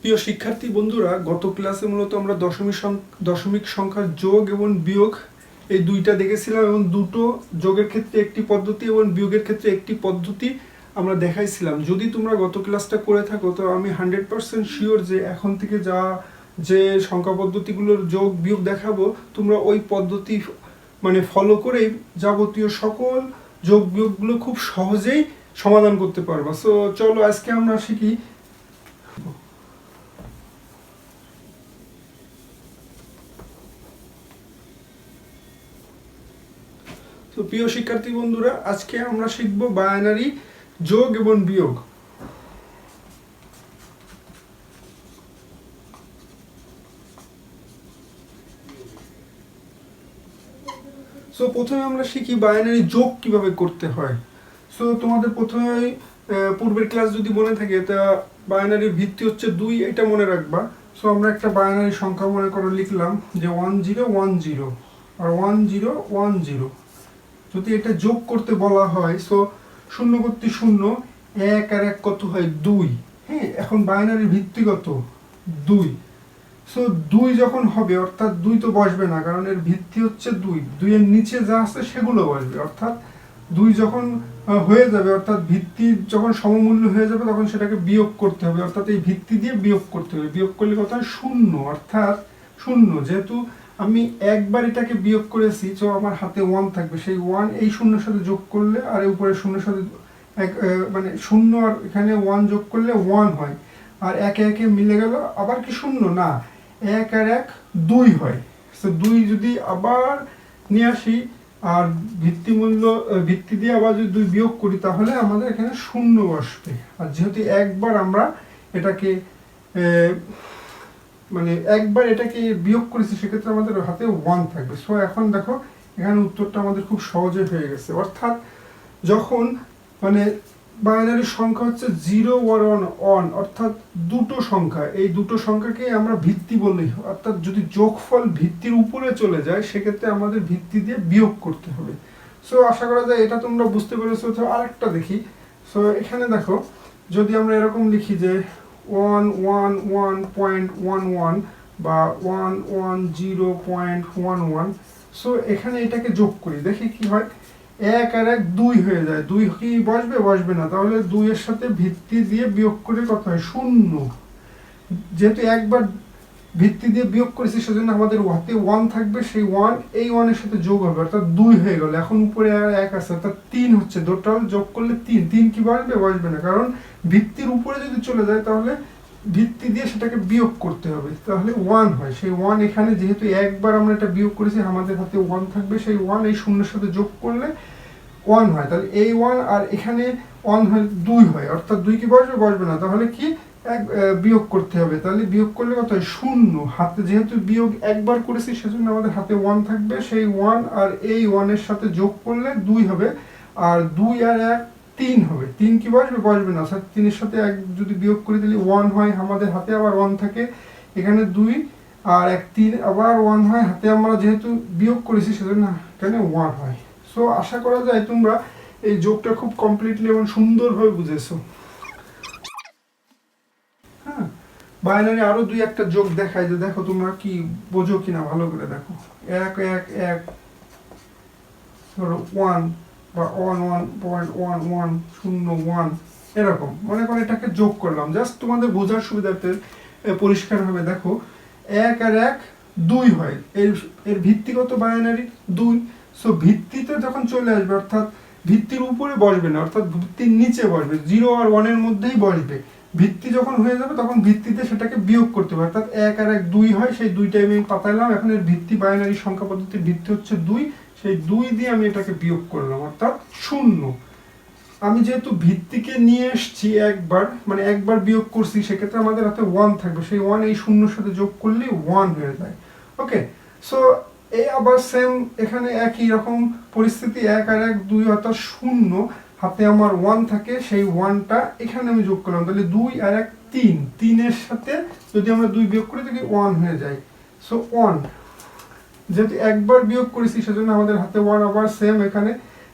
প্রিয় শিক্ষার্থী বন্ধুরা, গত ক্লাসে মূলত আমরা দশমিক দশমিক সংখ্যার যোগ এবং বিয়োগ এই দুইটা দেখেছিলাম এবং দুটো যোগের ক্ষেত্রে একটি পদ্ধতি এবং বিয়োগের ক্ষেত্রে একটি পদ্ধতি আমরা দেখাইছিলাম। যদি তোমরা গত ক্লাসটা করে থাকো, তো আমি হান্ড্রেড পার্সেন্ট শিওর যে এখন থেকে যা যে সংখ্যা পদ্ধতিগুলোর যোগ বিয়োগ দেখাবো, তোমরা ওই পদ্ধতি মানে ফলো করেই যাবতীয় সকল যোগ বিয়োগগুলো খুব সহজেই সমাধান করতে পারবা। সো চলো আজকে আমরা শিখি তো প্রিয় শিক্ষার্থী বন্ধুরা, আজকে আমরা শিখব বায়ানারি যোগ এবং বিয়োগ। সো প্রথমে আমরা শিখি বায়ানারি যোগ কীভাবে করতে হয়। সো তোমাদের প্রথমে পূর্বের ক্লাস যদি মনে থাকে, তা বায়ানারির ভিত্তি হচ্ছে দুই, এটা মনে রাখবা। সো আমরা একটা বায়ানারি সংখ্যা মনে করে লিখলাম যে ওয়ান জিরো ওয়ান জিরো আর ওয়ান জিরো ওয়ান জিরো যদি এটা যোগ করতে বলা হয় সো শূন্য করতে শূন্য, এক আর এক কত হয়? দুই। হ্যাঁ এখন বাইনারির ভিত্তি কত দুই। সো দুই যখন হবে, অর্থাৎ দুই তো বসবে না, কারণ এর ভিত্তি হচ্ছে দুই। দুইয়ের নিচে যা আছে সেগুলো বসবে, অর্থাৎ দুই যখন হয়ে যাবে, অর্থাৎ ভিত্তি যখন সমমূল্য হয়ে যাবে, তখন সেটাকে বিয়োগ করতে হবে। অর্থাৎ এই ভিত্তি দিয়ে বিয়োগ করতে হবে। বিয়োগ করলে কথা শূন্য, অর্থাৎ শূন্য। যেহেতু আমি একবার এটাকে বিয়োগ করেছি তো আমার হাতে ওয়ান থাকবে। সেই ওয়ান এই শূন্যের সাথে যোগ করলে আর উপরে শূন্যের সাথে, এক মানে শূন্য আর এখানে ওয়ান যোগ করলে ওয়ান হয়। আর একে একে মিলে গেল, আবার কি শূন্য? না, এক আর এক দুই হয়। তো দুই যদি আবার নিয়ে আসি, আর ভিত্তি মূল্য ভিত্তি দিয়ে আবার যদি দুই বিয়োগ করি, তাহলে আমাদের এখানে শূন্য বসবে। আর যেহেতু একবার আমরা এটাকে মানে একবার এটাকে বিয়োগ করেছি, সেক্ষেত্রে আমাদের হাতে ওয়ান থাকবে। সো এখন দেখো, এখানে উত্তরটা আমাদের খুব সহজে হয়ে গেছে। অর্থাৎ যখন মানে বাইনারি সংখ্যা হচ্ছে জিরো ওয়ার ওয়ান অন অর্থাৎ দুটো সংখ্যা, এই দুটো সংখ্যাকে আমরা ভিত্তি বলি। অর্থাৎ যদি যোগফল ভিত্তির উপরে চলে যায়, সেক্ষেত্রে আমাদের ভিত্তি দিয়ে বিয়োগ করতে হবে। সো আশা করা যায় এটা তোমরা বুঝতে পেরেছ। তো আরেকটা দেখি। সো এখানে দেখো, যদি আমরা এরকম লিখি যে one one one point one one বা one one zero point one one so এখানে এটাকে যোগ করি, দেখি কি হয়। এক আর এক দুই হয়ে যায়। দুই কি বসবে? বসবে না। তাহলে দুইয়ের সাথে ভিত্তি দিয়ে বিয়োগ করে কত হয়? শূন্য। যেহেতু একবার ভিত্তি দিয়ে বিয়োগ করেছি সেজন্য আমাদের ওয়াতে ওয়ান থাকবে, সেই ওয়ান এই ওয়ানের সাথে যোগ হবে, অর্থাৎ দুই হয়ে গেল। এখন উপরে আর এক আছে, অর্থাৎ তিন হচ্ছে। টোটাল যোগ করলে তিন। তিন কি বসবে বসবে না। কারণ ভিত্তির উপরে যদি চলে যায়, তাহলে ভিত্তি দিয়ে সেটাকে বিয়োগ করতে হবে। তাহলে ওয়ান হয়। সেই ওয়ান এখানে যেহেতু একবার আমরা এটা বিয়োগ করেছি, আমাদের হাতে ওয়ান থাকবে, সেই ওয়ান এই শূন্যের সাথে যোগ করলে ওয়ান হয়। তাহলে এই ওয়ান আর এখানে ওয়ান হয় দুই হয়। অর্থাৎ দুই কি বসবে? বসবে না। তাহলে কি? এক বিয়োগ করতে হবে। তাহলে বিয়োগ করলে কত হয়? শূন্য। হাতে যেহেতু বিয়োগ একবার করেছি, সেজন্য আমাদের হাতে ওয়ান থাকবে। সেই ওয়ান আর এই ওয়ানের সাথে যোগ করলে দুই হবে। আর দুই আর এক, তিন হবে। তিন কি বসবে? বসবে না। অর্থাৎ তিনের সাথে এক যদি বিয়োগ করে দিলে ওয়ান হয় আমাদের হাতে, আবার ওয়ান থাকে এখানে দুই। আর এক, তিন, আবার ওয়ান হয় হাতে। আমরা যেহেতু বিয়োগ করেছি, সেজন্য এখানে ওয়ান হয়। সো আশা করা যায় তোমরা এই যোগটা খুব কমপ্লিটলি এবং সুন্দরভাবে বুঝেছ হ্যাঁ বাইনারি আরও দুই একটা যোগ দেখায় যে দেখো তোমরা কি বোঝো কিনা ভালো করে দেখো। এক এক এক ধরো ওয়ান বা one one point one one শূন্য ওয়ান এরকম। মনে করো এটাকে যোগ করলাম। জাস্ট তোমাদের বোঝার সুবিধার্থে এ, পরিষ্কারভাবে দেখো এক আর এক দুই হয়। এর এর ভিত্তিগত বায়ানারি দুই। সো ভিত্তিতে যখন চলে আসবে অর্থাৎ ভিত্তির উপরে বসবে না অর্থাৎ ভিত্তির নিচে বসবে জিরো আর ওয়ানের মধ্যেই বসবে। ভিত্তি যখন হয়ে যাবে, তখন ভিত্তিতে সেটাকে বিয়োগ করতে হবে। অর্থাৎ এক আর এক দুই হয়, সেই দুইটাই আমি পাতাইলাম এখন এর ভিত্তি বাইনারি সংখ্যা পদ্ধতির ভিত্তি হচ্ছে দুই। সেই দুই দিয়ে আমি এটাকে বিয়োগ করলাম অর্থাৎ শূন্য। আমি যেহেতু ভিত্তিকে নিয়ে এসছি একবার মানে একবার বিয়োগ করছি, সেক্ষেত্রে আমাদের হাতে ওয়ান থাকবে। সেই ওয়ান এই শূন্যর সাথে যোগ করলেই ওয়ান হয়ে যায়। ওকে সো এই আবার সেম এখানে একই রকম পরিস্থিতি, এক আর এক দুই অর্থাৎ শূন্য। হাতে আমার ওয়ান থাকে, সেই ওয়ানটা এখানে আমি যোগ করলাম। তাহলে দুই আর এক, তিন। তিনের সাথে যদি আমরা দুই বিয়োগ করি, তাহলে ওয়ান হয়ে যায়। সো ওয়ান যেহেতু একবার বিয়োগ করেছি, সেজন্য আমাদের হাতে ওয়ান আবার সেম এখানে।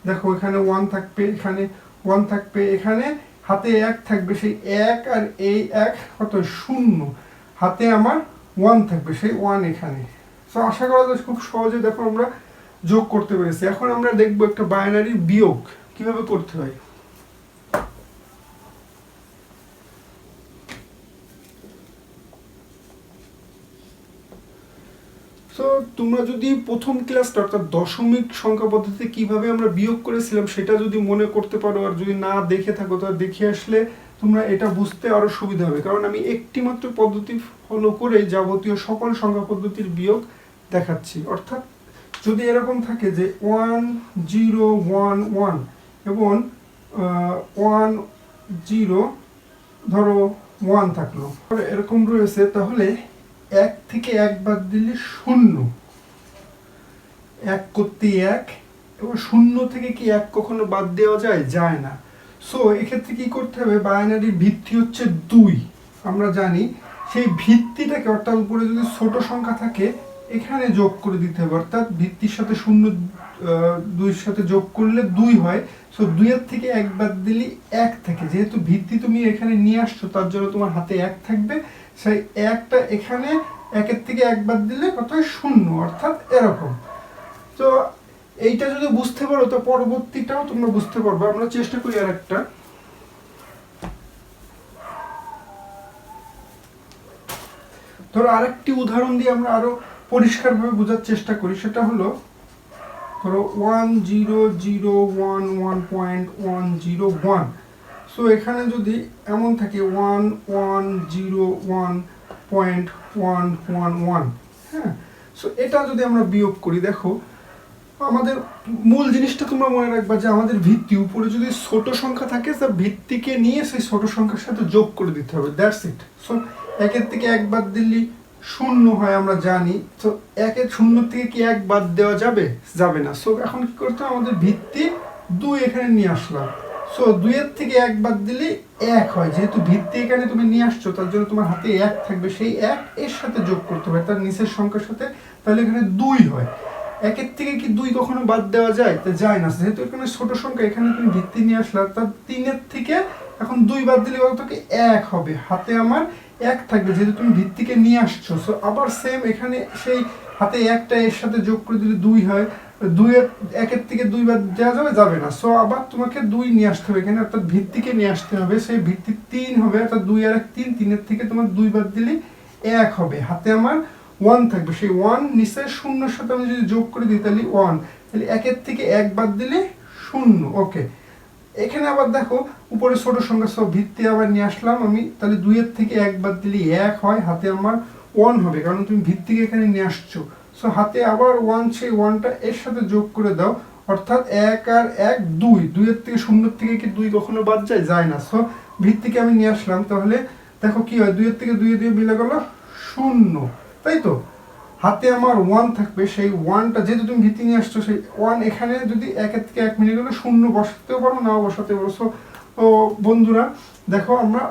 দেখো, এখানে ওয়ান থাকবে, এখানে ওয়ান থাকবে, এখানে হাতে এক থাকবে, সেই এক আর এই এক কত? শূন্য। হাতে আমার ওয়ান থাকবে, সেই ওয়ান এখানে। সো আশা করা যায় খুব সহজে দেখো আমরা যোগ করতে পেরেছি। এখন আমরা দেখব একটা বাইনারির বিয়োগ। কীভাবে করতে হয়? সো তোমরা যদি প্রথম ক্লাসটা অর্থাৎ দশমিক সংখ্যা পদ্ধতিতে কীভাবে আমরা বিয়োগ করেছিলাম, সেটা যদি মনে করতে পারো আর যদি না দেখে থাকো, তাহলে দেখে আসলে তোমরা এটা বুঝতে আরও সুবিধা হবে। কারণ আমি একটি মাত্র পদ্ধতি ফলো করে যাবতীয় সকল সংখ্যা পদ্ধতির বিয়োগ দেখাচ্ছি। অর্থাৎ যদি এরকম থাকে যে ওয়ান জিরো ওয়ান ওয়ান এবং ওয়ান জিরো ধরো ওয়ান থাকল। এরকম রয়েছে, তাহলে এক থেকে এক বাদ দিলে শূন্য। এক করতে এক, এবং শূন্য থেকে কি এক কখনো বাদ দেওয়া যায়? যায় না। সো এক্ষেত্রে কি করতে হবে? বায়নারির ভিত্তি হচ্ছে দুই। আমরা জানি সেই ভিত্তিটাকে অর্থাৎ উপরে যদি ছোট সংখ্যা থাকে এখানে যোগ করে দিতে হবে, অর্থাৎ ভিত্তির সাথে শূন্য দুইয়ের সাথে যোগ করলে দুই হয়। সো দুইয়ের থেকে এক বাদ দিলে এক থাকে। যেহেতু ভিত্তি তুমি এখানে নিয়ে আসছো, তার জন্য তোমার হাতে এক থাকবে। সেই একটা এখানে একের থেকে এক বাদ দিলে কত শূন্য, অর্থাৎ এরকম। তো এইটা যদি বুঝতে পারো, তো পরবর্তীটাও তোমরা বুঝতে পারবে। আমরা চেষ্টা করি আর একটা ধরো আরেকটি উদাহরণ দিয়ে আমরা আরও পরিষ্কারভাবে বোঝার চেষ্টা করি। সেটা হলো, ধরো one zero zero one one point one zero one so এখানে যদি এমন থাকে one one zero one point one one one হ্যাঁ? সো এটা যদি আমরা বিয়োগ করি, দেখো, আমাদের মূল জিনিসটা তোমরা মনে রাখবা যে আমাদের ভিত্তি। উপরে যদি ছোট সংখ্যা থাকে তা ভিত্তিকে নিয়ে সেই ছোট সংখ্যার সাথে যোগ করে দিতে হবে দ্যাটস ইট সো একের থেকে এক বাদ শূন্য হয়, আমরা জানি। তো একের শূন্য থেকে কি এক বাদ দেওয়া যাবে? যাবে না। সো এখন কি করতে হবে? আমাদের ভিত্তি দুই এখানে নিয়ে আসলাম। সো দুইয়ের থেকে এক বাদ দিলে এক হয়। যেহেতু ভিত্তি এখানে তুমি নিয়ে আসছো, তার জন্য তোমার হাতে এক থাকবে। সেই এক এর সাথে যোগ করতে হবে। তার নিচের সংখ্যার সাথে তাহলে এখানে দুই হয়। একের থেকে কি দুই কখনো বাদ দেওয়া যায়? তা যায় না। যেহেতু এখানে ছোট সংখ্যা, এখানে তুমি ভিত্তি নিয়ে আসলা তার তিনের থেকে এখন দুই বাদ দিলে কত কি এক হবে। হাতে আমার এক থাকবে, যেহেতু তুমি ভিত্তিকে নিয়ে আসছো। সো আবার সেম এখানে সেই হাতে একটা এর সাথে যোগ করে দিলে দুই হয়। দুইয়ের, একের থেকে দুই বাদ দেওয়া যাবে যাবে না। সো আবার তোমাকে দুই নিয়ে আসতে হবে এখানে, অর্থাৎ ভিত্তিকে নিয়ে আসতে হবে। সেই ভিত্তি তিন হবে, অর্থাৎ দুই আর এক তিন, তিনের থেকে তোমার দুই বাদ দিলে এক হবে। হাতে আমার ওয়ান থাকবে। সেই ওয়ান নিচে শূন্যর সাথে আমি যদি যোগ করে দিই, তাহলে ওয়ান তাহলে একের থেকে এক বাদ দিলে শূন্য। ওকে এখানে আবার দেখো উপরে ছোট সংখ্যা সব ভিত্তি আবার নিয়ে আসলাম আমি। তাহলে দুইয়ের থেকে এক বাদ দিলে এক হয়, হাতে আমার ওয়ান হবে, কারণ তুমি ভিত্তিকে এখানে নিয়ে আসছো। সো হাতে আবার ওয়ান সেই ওয়ানটা এর সাথে যোগ করে দাও। অর্থাৎ এক আর এক, দুই। দুইয়ের থেকে শূন্যর থেকে কি দুই কখনো বাদ যায়? যায় না। সো ভিত্তিকে আমি নিয়ে আসলাম। তাহলে দেখো কি হয়, দুইয়ের থেকে দুইয়ে দুই মিলে গেল শূন্য। তাই তো? হাতে আমার ওয়ান থাকবে, সেই ওয়ানটা যেহেতু তুমি ভিত্তি নিয়ে আসছো, সেই ওয়ান এখানে যদি একের থেকে এক মিনিট গেলে শূন্য বসাতেও পারো, নাও বসাতে পারো। সো ও বন্ধুরা, দেখো আমরা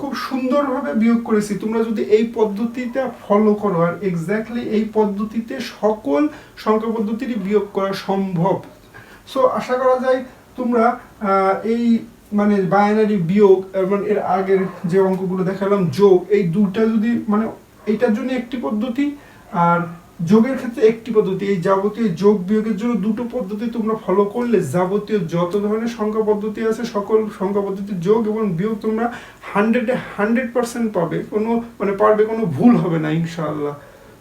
খুব সুন্দরভাবে বিয়োগ করেছি। তোমরা যদি এই পদ্ধতিটা ফলো করো, আর এক্স্যাক্টলি এই পদ্ধতিতে সকল সংখ্যা পদ্ধতিরই বিয়োগ করা সম্ভব। সো আশা করা যায় তোমরা এই মানে বায়নারি বিয়োগ এবং এর আগের যে অঙ্কগুলো দেখালাম, যোগ, এই দুটা যদি মানে এইটার জন্য একটি পদ্ধতি, আর যোগের ক্ষেত্রে একটি পদ্ধতি, এই যাবতীয় যোগ বিয়োগের জন্য দুটো পদ্ধতি তোমরা ফলো করলে যাবতীয় যত ধরনের সংখ্যা পদ্ধতি আছে, সকল সংখ্যা পদ্ধতি যোগ এবং বিয়োগ তোমরা হান্ড্রেডে হান্ড্রেড পার্সেন্ট পাবে। কোনো মানে পারবে কোনো ভুল হবে না, ইনশাআল্লাহ।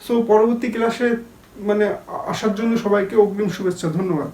সো পরবর্তী ক্লাসে মানে আসার জন্য সবাইকে অগ্রিম শুভেচ্ছা, ধন্যবাদ।